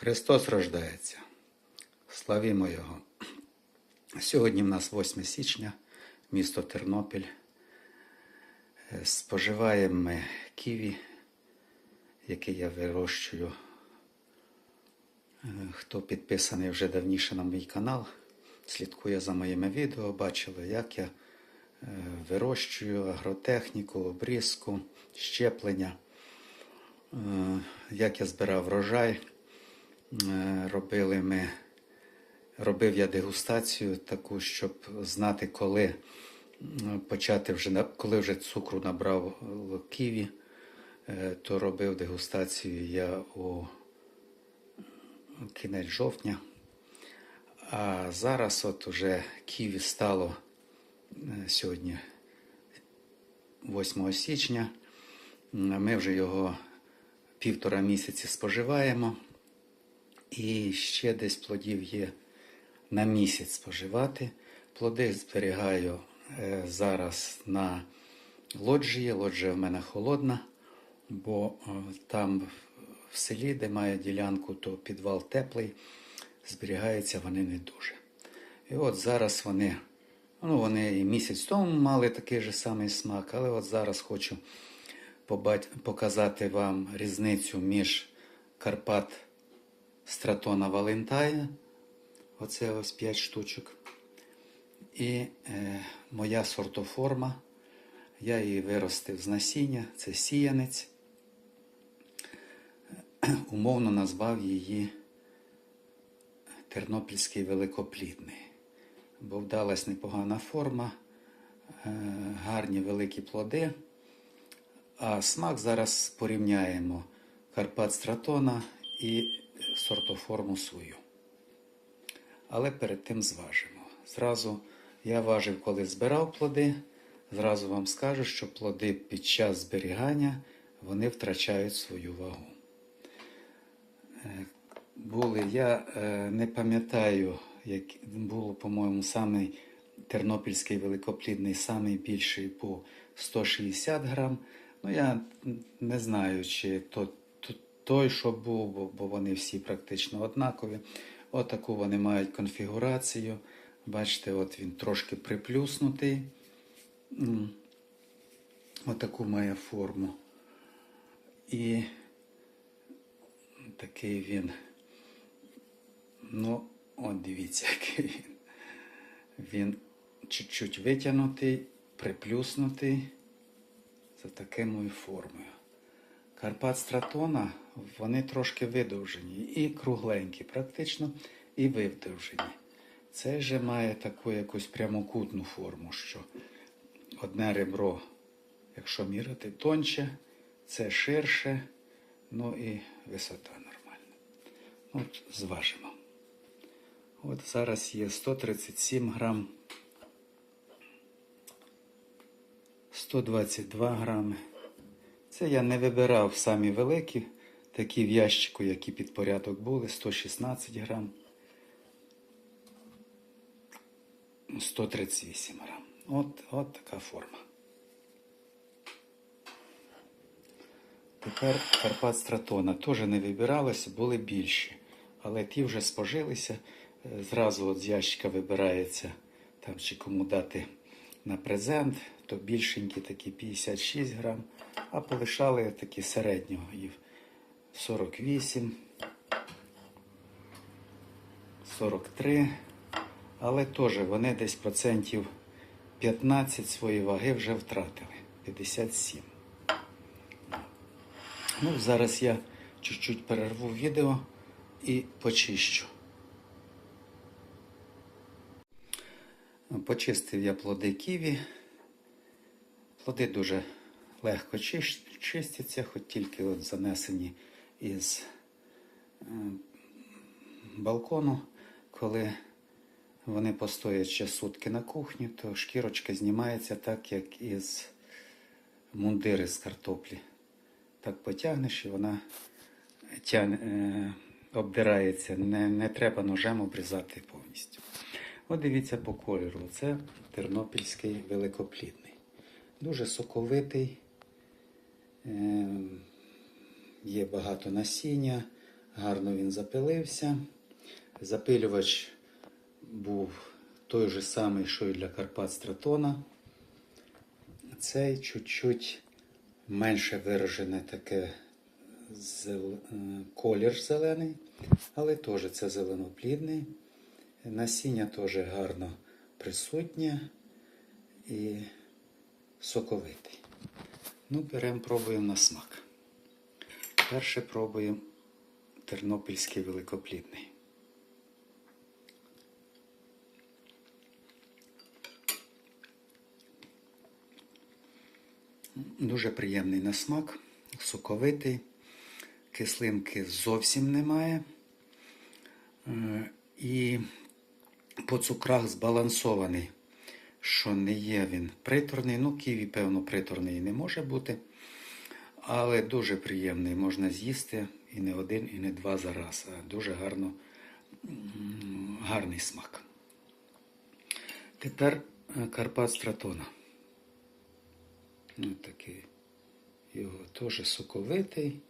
Христос рождається. Славімо Його. Сьогодні в нас 8 січня, місто Тернопіль. Е, Споживаємо ми ківі, яке я вирощую. Е, Хто підписаний вже давніше на мій канал, слідкує за моїми відео, бачили, як я е, вирощую агротехніку, обрізку, щеплення, як я збирав врожай. Е, Робили ми, робив я дегустацію таку, щоб знати, коли почати вже коли вже цукру набрав ківі, е, то робив дегустацію я у кінець жовтня. А зараз от уже ківі стало е, сьогодні 8 січня. Ми вже його півтора місяці споживаємо. І ще десь плодів є на місяць споживати. Плоди зберігаю е, зараз на лоджії. Лоджія в мене холодна, бо е, там в селі, де маю ділянку, то підвал теплий, зберігаються вони не дуже. І от зараз вони, ну вони і місяць тому мали такий же самий смак, але от зараз хочу показати вам різницю між Карпат Стратона Валентая. Оце ось 5 штучок. І е, моя сортоформа. Я її виростив з насіння, це сіянець. Умовно назвав її Тернопільський великоплідний. Бо вдалась непогана форма, е, гарні великі плоди. А смак зараз порівняємо Карпат Стратона і сортоформу свою. Але перед тим зважимо. Зразу я важив, коли збирав плоди. Зразу вам скажу, що плоди під час зберігання вони втрачають свою вагу. Е, Були, я е, не пам'ятаю, як було, по-моєму, самий тернопільський великоплідний, самий більший по 160 грам. Ну, я не знаю, чи то, той, що був, бо, вони всі практично однакові. Отаку вони мають конфігурацію. Бачите, от він трошки приплюснутий. Отаку має форму. І такий він. Ну, от дивіться, який він. Він чуть-чуть витягнутий, приплюснутий за такою формою. Карпат Стратона, вони трошки видовжені і кругленькі, практично, і видовжені. Цей же має таку якусь прямокутну форму, що одне ребро, якщо міряти тонче, це ширше, ну і висота нормальна. От зважимо. От зараз є 137 грам, 122 грами. Це я не вибирав самі великі, такі в ящику, які під порядок були, 116 грам. 138 грам. От, от така форма. Тепер Карпат Стратона теж не вибиралося, були більші. Але ті вже спожилися. Зразу от з ящика вибирається там чи кому дати на презент, то більшенькі такі 56 грам, а полишали такі середнього 48, 43. Але теж вони десь процентів 15 своєї ваги вже втратили. 57. Ну, зараз я чуть-чуть перерву відео і почищу. Почистив я плоди ківі. Плоди дуже легко чистяться, хоч тільки от занесені із е, балкону, коли вони постоять ще сутки на кухні, то шкірочка знімається так, як із мундири з картоплі. Так потягнеш і вона тяне, е, обдирається. Не, не треба ножем обрізати повністю. От дивіться по кольору. Це тернопільський великоплідний. Дуже соковитий, е, є багато насіння, Гарно він запилився. Запилювач був той же самий, що і для Карпат Стратона. Цей чуть-чуть менше виражене таке зел... е, колір зелений, але теж це зеленоплідний. Насіння теж гарно присутнє і соковитий. Ну, беремо, пробуємо на смак. Перше пробуємо тернопільський великоплідний. Дуже приємний на смак, соковитий, кислинки зовсім немає. Е, І по цукрах збалансований, що не є він приторний. Ну, ківі, певно, приторний не може бути. Але дуже приємний, можна з'їсти і не один, і не два за раз. Дуже гарно, гарний смак. Тепер е, Карпат Стратона. Ну, такий його теж соковитий.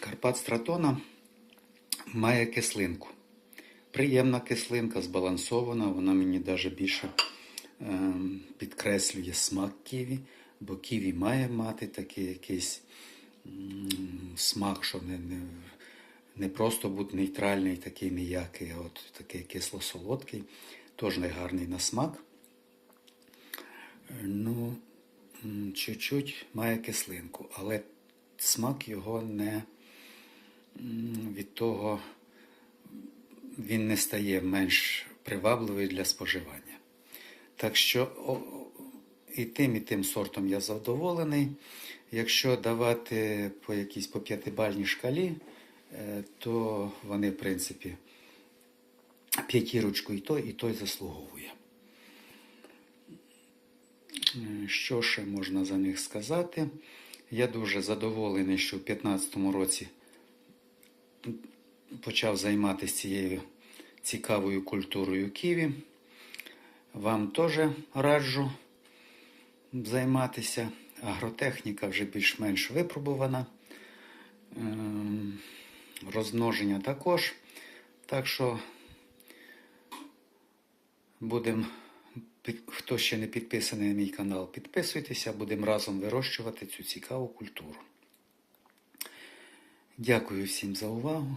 Карпат Стратона має кислинку. Приємна кислинка, збалансована, вона мені навіть більше ем, підкреслює смак ківі, бо ківі має мати такий якийсь м, смак, що не, не, не просто бути нейтральний, такий ніякий, а от такий кисло-солодкий, теж не гарний на смак. Е, Ну, чуть-чуть має кислинку, але смак його не від того він не стає менш привабливий для споживання. Так що і тим, і тим сортом я задоволений. Якщо давати по якійсь по п'ятибальній шкалі, е, то вони, в принципі, п'ятірочку і той, і той заслуговує. Е, Що ще можна за них сказати? Я дуже задоволений, що в 2015 році почав займатися цією цікавою культурою ківі. Вам теж раджу займатися. Агротехніка вже більш-менш випробувана. Ем, Розмноження також. Так що будемо, хто ще не підписаний на мій канал, підписуйтеся, будемо разом вирощувати цю цікаву культуру. Дякую всім за увагу.